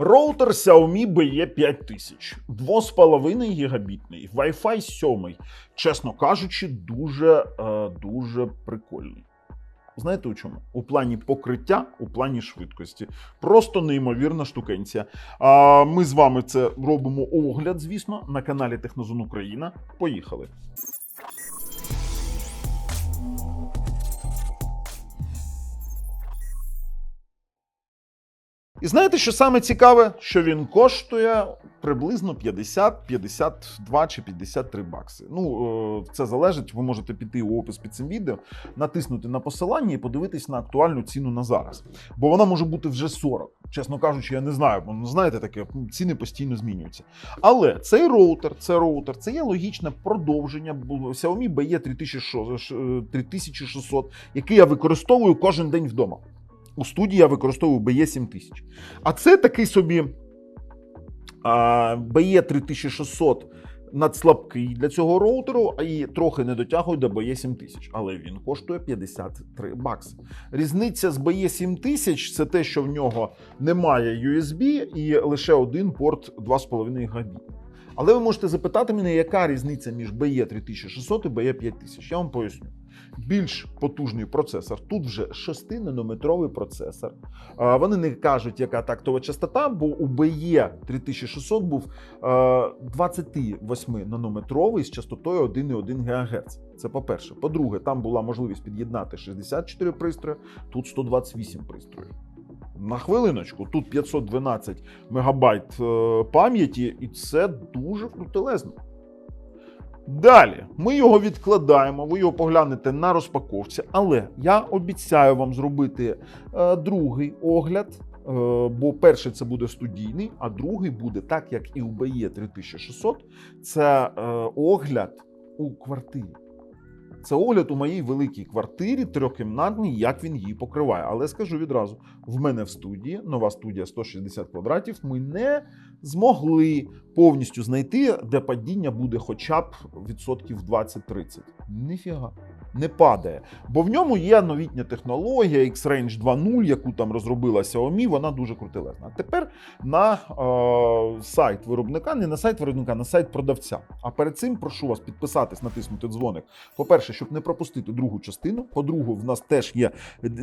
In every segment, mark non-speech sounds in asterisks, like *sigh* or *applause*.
Роутер Xiaomi BE5000, 2,5 гігабітний, Wi-Fi 7. Чесно кажучи, дуже, е, дуже прикольний. Знаєте у чому? У плані покриття, у плані швидкості. Просто неймовірна штукенція. А ми з вами це робимо огляд, звісно, на каналі Технозон Україна. Поїхали. І знаєте, що саме цікаве, що він коштує приблизно 50, 52 чи 53 бакси. Ну, е, це залежить. Ви можете піти у опис під цим відео, натиснути на посилання і подивитись на актуальну ціну на зараз. Бо вона може бути вже 40. Чесно кажучи, я не знаю, бо ну, знаєте, таке ціни постійно змінюються. Але цей роутер, це роутер, це є логічне продовження Xiaomi BE 3600, 3600, який я використовую кожен день вдома. У студії я використовую BE 7000. А це такий собі BE 3600 надслабкий для цього роутеру, і трохи не дотягує до BE 7000, але він коштує 53 бакси. Різниця з BE 7000 це те, що в нього немає USB і лише один порт 2,5 габіт. Але ви можете запитати мене, яка різниця між BE 3600 і BE 5000. Я вам поясню. Більш потужний процесор. Тут вже 6-нанометровий процесор. Вони не кажуть, яка тактова частота, бо у BE 3600 був 28-нанометровий з частотою 1,1 ГГц. Це по-перше. По-друге, там була можливість під'єднати 64 пристрої, тут 128 пристроїв. На хвилиночку, тут 512 мегабайт е, пам'яті, і це дуже крутелезно. Далі ми його відкладаємо, ви його поглянете на розпаковці, але я обіцяю вам зробити е, другий огляд. е, Бо перший це буде студійний, а другий буде так, як і у BE 3600. Це е, огляд у квартирі. Це огляд у моїй великій квартирі, трьохкімнатній, як він її покриває. Але скажу відразу: в мене в студії, нова студія 160 квадратів, ми не змогли повністю знайти, де падіння буде хоча б відсотків 20-30. Ніфіга. Не падає, бо в ньому є новітня технологія X-Range 2.0, яку там розробила Xiaomi, вона дуже крутелезна. А тепер на е, сайт виробника, не на сайт виробника, на сайт продавця. А перед цим прошу вас підписатись, натиснути дзвоник. По-перше, щоб не пропустити другу частину. По-друге, в нас теж є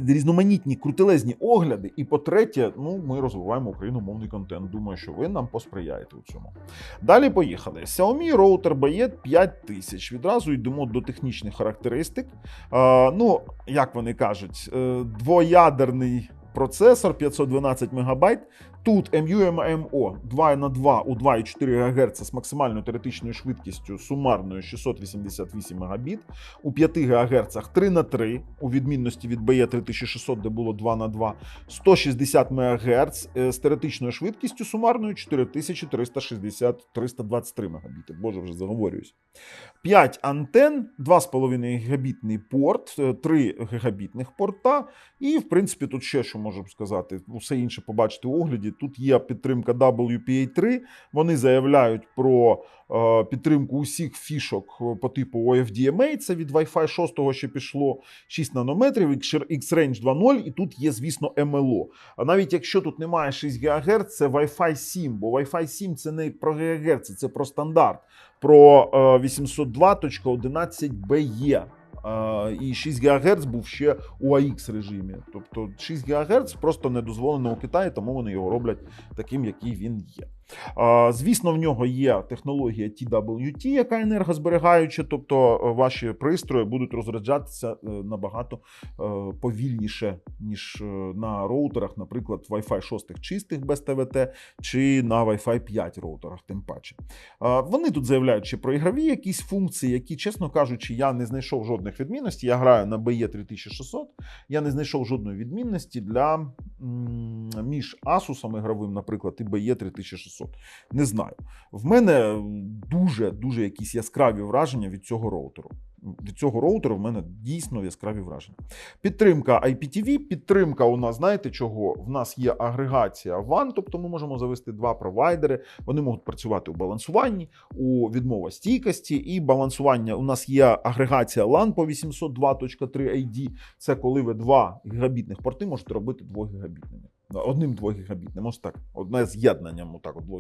різноманітні крутелезні огляди. І по-третє, ну ми розвиваємо україномовний контент. Думаю, що ви нам посприяєте у цьому. Далі поїхали. Xiaomi роутер BE 5000. Відразу йдемо до технічних характеристик. Е, ну, як вони кажуть, е, двоядерний процесор 512 МБ. Тут MU-MMO 2 на 2 у 2,4 ГГц з максимальною теоретичною швидкістю сумарною 688 Мбіт. У 5 ГГц 3 на 3 у відмінності від BE 3600, де було 2 на 2 160 МГц з теоретичною швидкістю сумарною 4360 323 Мбіти. Боже, вже заговорююсь. 5 антен, 2,5 гігабітний порт, 3 гігабітних порта. І, в принципі, тут ще що можу сказати, усе інше побачити у огляді. Тут є підтримка WPA3. Вони заявляють про е, підтримку усіх фішок по типу OFDMA. Це від Wi-Fi 6 ще пішло 6 нанометрів, X-Range 2.0, і тут є, звісно, MLO. А навіть якщо тут немає 6 ГГц, це Wi-Fi 7, бо Wi-Fi 7 це не про ГГц, це про стандарт, про е, 802.11be. І 6 ГГц був ще у AX режимі. Тобто 6 ГГц просто не дозволено у Китаї, тому вони його роблять таким, який він є. Звісно, в нього є технологія TWT, яка енергозберігаюча, тобто ваші пристрої будуть розряджатися е, набагато е, повільніше, ніж е, на роутерах, наприклад, Wi-Fi 6 чистих без ТВТ чи на Wi-Fi 5 роутерах, тим паче. Вони тут заявляють ще про ігрові якісь функції, які, чесно кажучи, я не знайшов жодних відмінностей. Я граю на BE 3600, я не знайшов жодної відмінності для між Asus ігровим, наприклад, і BE 3600. Не знаю. В мене дуже дуже якісь яскраві враження від цього роутеру. Від цього роутеру в мене дійсно яскраві враження. Підтримка IPTV, підтримка у нас, знаєте чого? В нас є агрегація WAN, тобто ми можемо завести два провайдери. Вони можуть працювати у балансуванні, у відмовостійкості і балансування. У нас є агрегація LAN по 802.3 ID. Це коли ви два гігабітних порти можете робити 2 гігабітними. Одним 2 гігабітним, ось так. Одне з'єднанням, отак, от 2.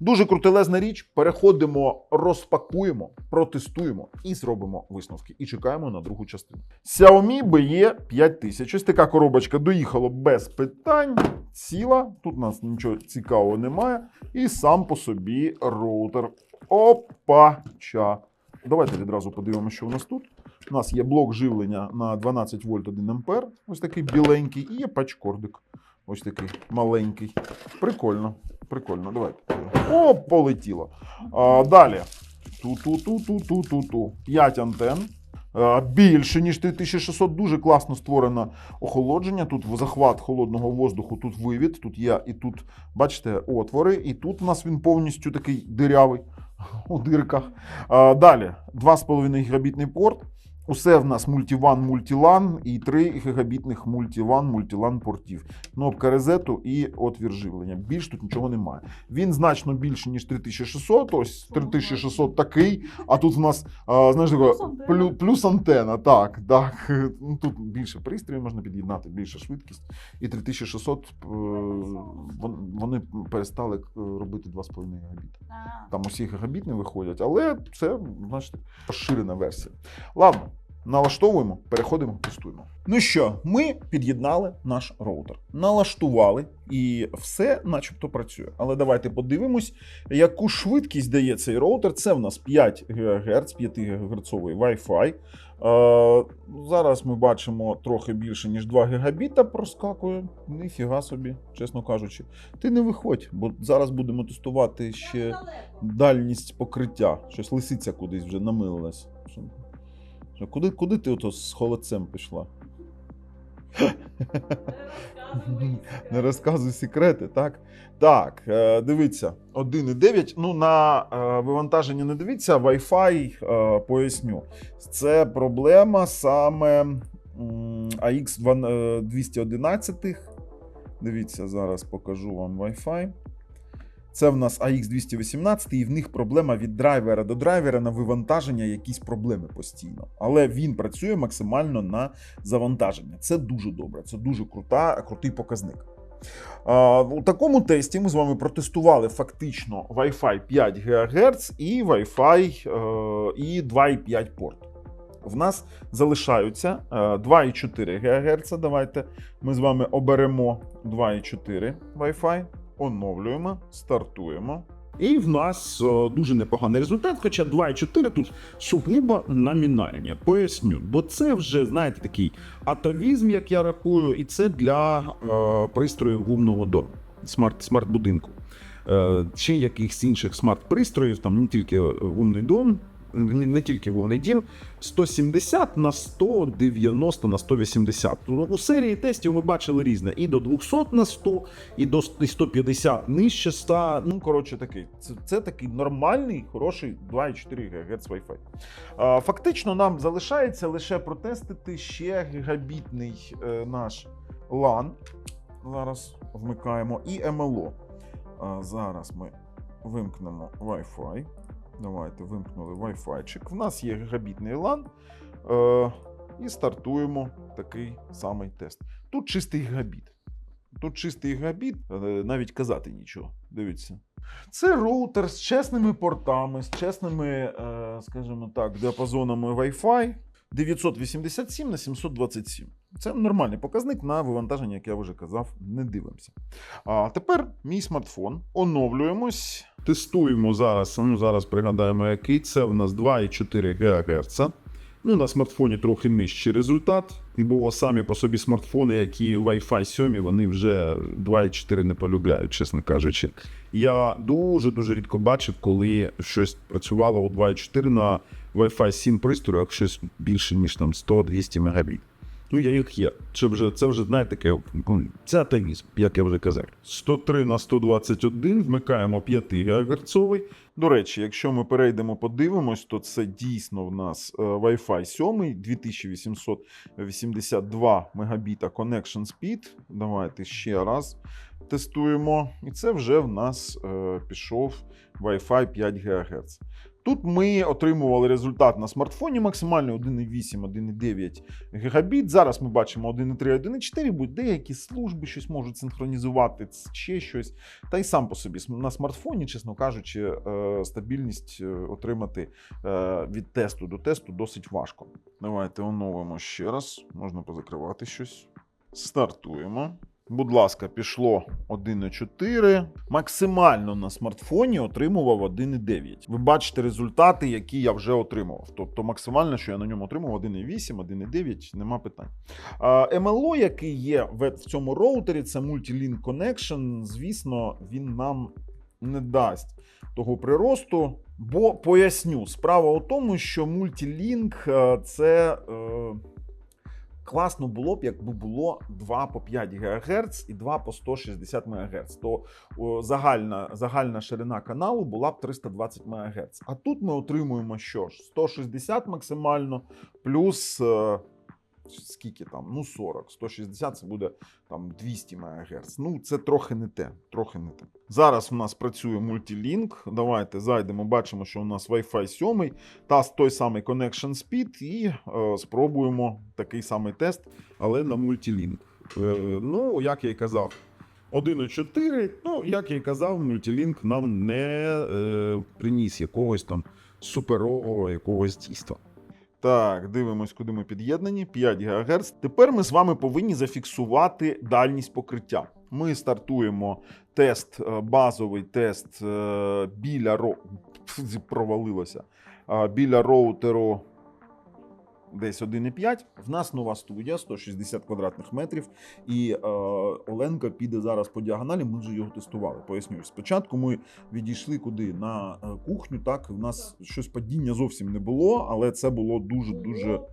Дуже крутелезна річ. Переходимо, розпакуємо, протестуємо і зробимо висновки. І чекаємо на другу частину. Xiaomi BE 5000. Ось така коробочка доїхала без питань. Ціла. Тут у нас нічого цікавого немає. І сам по собі роутер. Опача. Давайте відразу подивимося, що у нас тут. У нас є блок живлення на 12 вольт 1 ампер. Ось такий біленький, і є патчкордик. Ось такий маленький. Прикольно. Прикольно. Давайте. О, полетіло. А, далі. Ту-ту-ту-ту-ту-ту-ту. 5 антен. Більше, ніж 3600, дуже класно створено охолодження. Тут захват холодного воздуху, тут вивід, тут є і тут, бачите, отвори, і тут у нас він повністю такий дирявий *laughs* у дирках. Далі 2,5 гігабітний порт. Усе в нас мультиван, мультилан і 3 гігабітних мультиван, мультилан портів. Кнопка резету і отвір живлення. Більш тут нічого немає. Він значно більше, ніж 3600. Ось 3600 такий, а тут в нас, а, знаєш, таке, Плюс антена. Так, так. *laughs* Ну, Тут більше пристроїв можна під'єднати, більша швидкість. І 3600 е, вони перестали е, робити 2,5 гігабіта. Там усі гігабіт не виходять, але це, значить, розширена версія. Ладно, налаштовуємо, переходимо, тестуємо. Ну що, ми під'єднали наш роутер, налаштували, і все начебто працює. Але давайте подивимось, яку швидкість дає цей роутер. Це в нас 5 ГГц, 5 ГГц Wi-Fi. Е, зараз ми бачимо трохи більше, ніж 2 гігабіта проскакує. Ніфіга собі, чесно кажучи. Ти не виходь, бо зараз будемо тестувати ще дальність покриття. Щось лисиця кудись вже намилилась. Куди, куди ти ото з холодцем пішла? Не розказуй секрети, так? Так, е, дивіться, 1,9. Ну, на е, вивантаження не дивіться, Wi-Fi е, поясню. Це проблема саме AX 211. Дивіться, зараз покажу вам Wi-Fi. Це в нас AX 218, і в них проблема від драйвера до драйвера на вивантаження, якісь проблеми постійно. Але він працює максимально на завантаження. Це дуже добре, це дуже крута, крутий показник. У такому тесті ми з вами протестували фактично Wi-Fi 5 ГГц і Wi-Fi е, і 2,5 порт. В нас залишаються е, 2,4 ГГц. Давайте ми з вами оберемо 2,4 Wi-Fi, оновлюємо, стартуємо. І в нас е, дуже непоганий результат, хоча 2,4 тут сугубо номінальні. Поясню, бо це вже, знаєте, такий атовізм, як я рахую, і це для е, пристроїв гумного дому, смарт, смарт-будинку. Е, чи якихось інших смарт-пристроїв, там не тільки гумний дом, не, тільки гумний дім, 170 на 190 на 180. Ну, У серії тестів ми бачили різне. І до 200 на 100, і до 150 нижче 100. Ну, коротше, такий. Це, це такий нормальний, хороший 2,4 ГГц Wi-Fi. Фактично, нам залишається лише протестити ще гігабітний е, наш LAN. Зараз вмикаємо і. А, зараз ми вимкнемо Wi-Fi. Давайте вимкнули Wi-Fi. В нас є гігабітний LAN. Е, і стартуємо такий самий тест. Тут чистий гігабіт. Тут чистий гігабіт, е, навіть казати нічого. Дивіться. Це роутер з чесними портами, з чесними, е, скажімо так, діапазонами Wi-Fi 987 на 727. Це нормальний показник на вивантаження, як я вже казав, не дивимося. А тепер мій смартфон. Оновлюємось. Тестуємо зараз. Ну зараз пригадаємо, який це у нас 2,4 ГГц. Ну, на смартфоні трохи нижчий результат. Бо самі по собі смартфони, які Wi-Fi 7, вони вже 2,4 не полюбляють, чесно кажучи. Я дуже-дуже рідко бачив, коли щось працювало у 2,4 на Wi-Fi 7 пристроях, щось більше, ніж там 100-200 мегабіт. Ну, я їх є. Це вже, це вже знаєте, таке, ну, це атеїзм, як я вже казав. 103 на 121 вмикаємо 5 ГГц. До речі, якщо ми перейдемо, подивимось, то це дійсно в нас е, Wi-Fi 7, 2882 мегабіта connection speed. Давайте ще раз тестуємо. І це вже в нас е, пішов Wi-Fi 5 ГГц. Тут ми отримували результат на смартфоні максимальний 1,8, 1,9 гігабіт. Зараз ми бачимо 1,3, 1,4, будь деякі служби щось можуть синхронізувати, ще щось. Та й сам по собі на смартфоні, чесно кажучи, е, стабільність е, отримати е, від тесту до тесту досить важко. Давайте оновимо ще раз. Можна позакривати щось. Стартуємо. Будь ласка, пішло 1,4. Максимально на смартфоні отримував 1,9. Ви бачите результати, які я вже отримував. Тобто максимально, що я на ньому отримував 1,8, 1,9, нема питань. А, MLO, який є в в цьому роутері, це Multi-Link Connection. Звісно, він нам не дасть того приросту. Бо поясню, справа у тому, що Multi-Link е, це. Е, Класно було б, якби було 2 по 5 ГГц і 2 по 160 МГц. То о, загальна, загальна ширина каналу була б 320 МГц. А тут ми отримуємо що ж? 160 максимально, плюс е, скільки там? Ну 40. 160 це буде там 200 МГц. Ну, це трохи не те. Трохи не те. Зараз у нас працює мультилінк. Давайте зайдемо, бачимо, що у нас Wi-Fi 7 та той самий Connection Speed, і е, спробуємо такий самий тест. але на мультилінк. Е, Ну, як я і казав, 1.4, ну, як я і казав, мультилінк нам не е, приніс якогось там суперового якогось дійства. Так, дивимось, куди ми під'єднані. 5 ГГц. Тепер ми з вами повинні зафіксувати дальність покриття. Ми стартуємо тест, е, базовий тест е, біля ро... Провалилося. Е, Біля роутеру десь 1,5. В нас нова студія, 160 квадратних метрів. І е, Оленка піде зараз по діагоналі. Ми вже його тестували. Поясню. Спочатку ми відійшли куди на е, кухню. Так, в нас щось падіння зовсім не було, але це було дуже дуже 5%.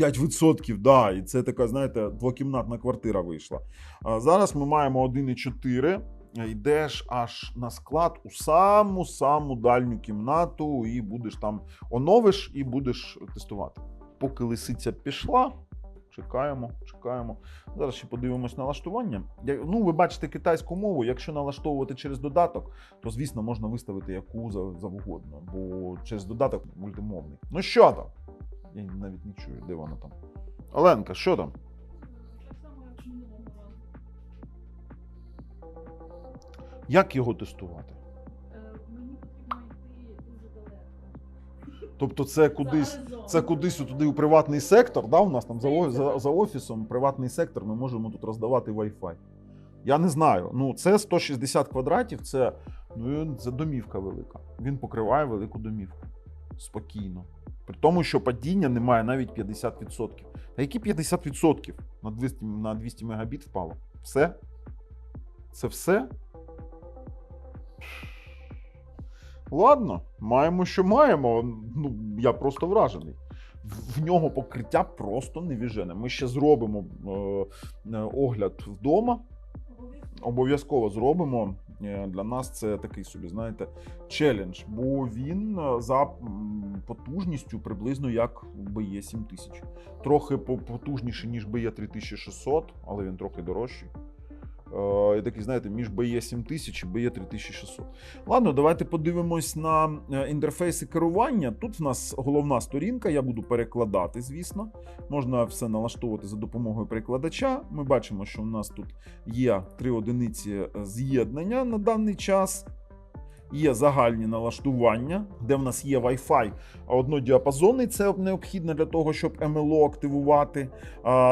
5%, да, і це така, знаєте, двокімнатна квартира вийшла. А зараз ми маємо 1,4. Йдеш аж на склад у саму саму дальню кімнату, і будеш там оновиш і будеш тестувати. Поки лисиця пішла, чекаємо, чекаємо. Зараз ще подивимось налаштування. Ну, ви бачите китайську мову. Якщо налаштовувати через додаток, то звісно можна виставити яку завгодно, бо через додаток мультимовний. Ну що там? Я навіть не чую, де вона там. Оленка, що там? Як його тестувати? Е, Мені потрібно йти дуже далеко. Тобто, це кудись. Це кудись туди у приватний сектор, да? у нас там за, за, за офісом приватний сектор, ми можемо тут роздавати Wi-Fi. Я не знаю. Ну, це 160 квадратів, це, ну, це домівка велика. Він покриває велику домівку. Спокійно. При тому, що падіння немає навіть 50%. А які 50%? На 200, на 200 мегабіт впало. Все? Це все? Ладно, маємо, що маємо. Ну, я просто вражений. В нього покриття просто невіжене. Ми ще зробимо е, е, огляд вдома. Обов'язково. Зробимо. Е, Для нас це такий собі, знаєте, челендж, бо він е, за потужністю приблизно як BE 7000. Трохи по- потужніше, ніж BE 3600, але він трохи дорожчий. Е, І такий, знаєте, між BE 7000 і BE 3600. Ладно, давайте подивимось на е, інтерфейси керування. Тут в нас головна сторінка, я буду перекладати, звісно. Можна все налаштовувати за допомогою перекладача. Ми бачимо, що в нас тут є три одиниці е, з'єднання на даний час. Є загальні налаштування, де в нас є Wi-Fi однодіапазонний, це необхідно для того, щоб MLO активувати.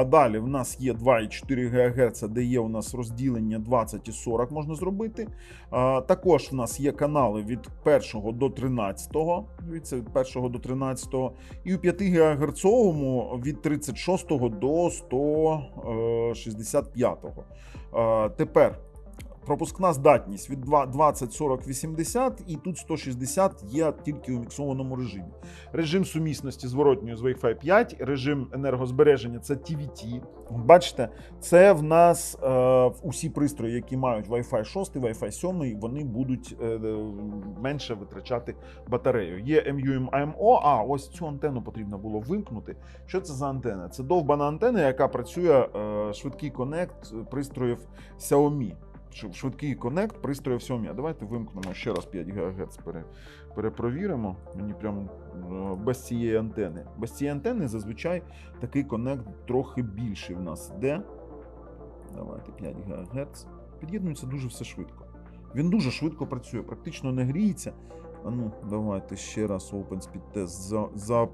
Далі в нас є 2,4 ГГц, де є у нас розділення 20 і 40 можна зробити. Також в нас є канали від 1 до 13, дивіться, від 1 до 13, і у 5 ГГц від 36 до 165. Тепер пропускна здатність від 20, 40, 80, і тут 160 є тільки у міксованому режимі. Режим сумісності зворотньої з Wi-Fi 5, режим енергозбереження це TVT. Бачите, це в нас е, усі пристрої, які мають Wi-Fi 6, Wi-Fi 7, вони будуть е, менше витрачати батарею. Є MUM-AMO, а ось цю антенну потрібно було вимкнути. Що це за антенна? Це довбана антенна, яка працює е, швидкий конект пристроїв Xiaomi. Швидкий коннект пристрою в 7. Давайте вимкнемо ще раз 5 ГГц. Пере, перепровіримо. Мені прям е, без цієї антени. Без цієї антени зазвичай такий коннект трохи більший в нас йде. Давайте 5 ГГц. Під'єднується дуже все швидко. Він дуже швидко працює, практично не гріється. А ну, давайте ще раз OpenSpeed Test за, за,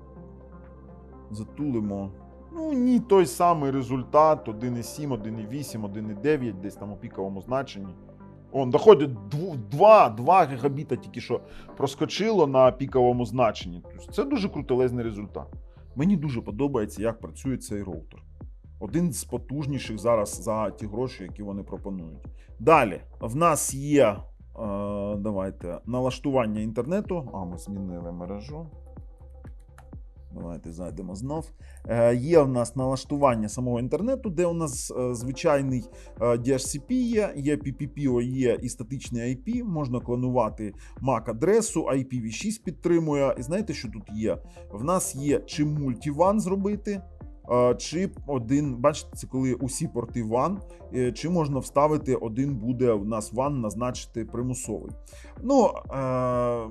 затулимо. Ну, ні, той самий результат: 1,7, 1,8, 1,9, десь там у піковому значенні. Он доходить 2, 2 гігабіта тільки що проскочило на піковому значенні. Тобто це дуже крутелезний результат. Мені дуже подобається, як працює цей роутер. Один з потужніших зараз за ті гроші, які вони пропонують. Далі, в нас є е, давайте, налаштування інтернету. А, ми змінили мережу. Давайте зайдемо знов. Е, є в нас налаштування самого інтернету, де у нас е, звичайний е, DHCP є, є є і статичний IP. Можна клонувати MAC-адресу, IPv6 підтримує. І знаєте, що тут є? В нас є чи мультиван зробити. е, Чи один, бачите, це коли усі порти е, чи можна вставити один буде в нас WAN назначити примусовий. Ну, е,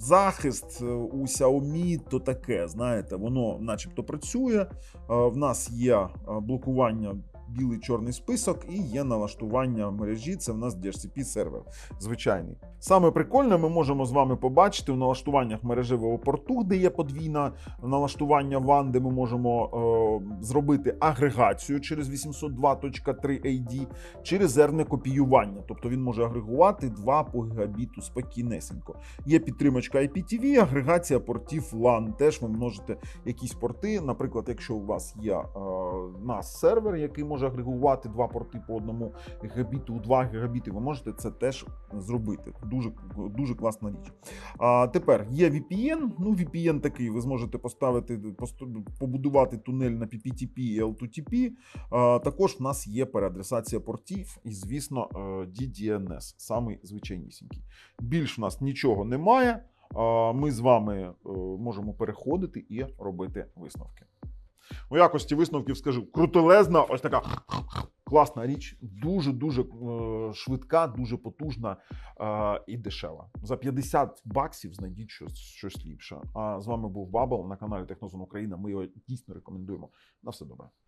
захист е, у Xiaomi то таке, знаєте, воно начебто працює. Е, В нас є е, блокування білий чорний список і є налаштування мережі. Це в нас DHCP сервер звичайний. Саме прикольне, ми можемо з вами побачити в налаштуваннях мережевого порту, де є подвійне налаштування WAN, де ми можемо е, зробити агрегацію через 802.3 AD чи резервне копіювання. Тобто він може агрегувати 2 по гігабіту спокійнесенько. Є підтримочка IPTV, агрегація портів LAN. Теж ви можете якісь порти. Наприклад, якщо у вас є е, NAS сервер, який може агрегувати два порти по одному гігабіту, 2 гігабіти, ви можете це теж зробити. Дуже, дуже класна річ. А тепер є VPN. Ну, VPN такий, ви зможете поставити, побудувати тунель на PPTP і L2TP. А, також в нас є переадресація портів і, звісно, е, DDNS, самий звичайнісінький. Більш в нас нічого немає. Ми з вами е, можемо переходити і робити висновки. У якості висновків скажу крутелезна, ось така класна річ, дуже дуже е, швидка, дуже потужна е, і дешева. За 50 баксів знайдіть щось, щось ліпше. А з вами був Бабл на каналі Технозон Україна. Ми його дійсно рекомендуємо. На все добре.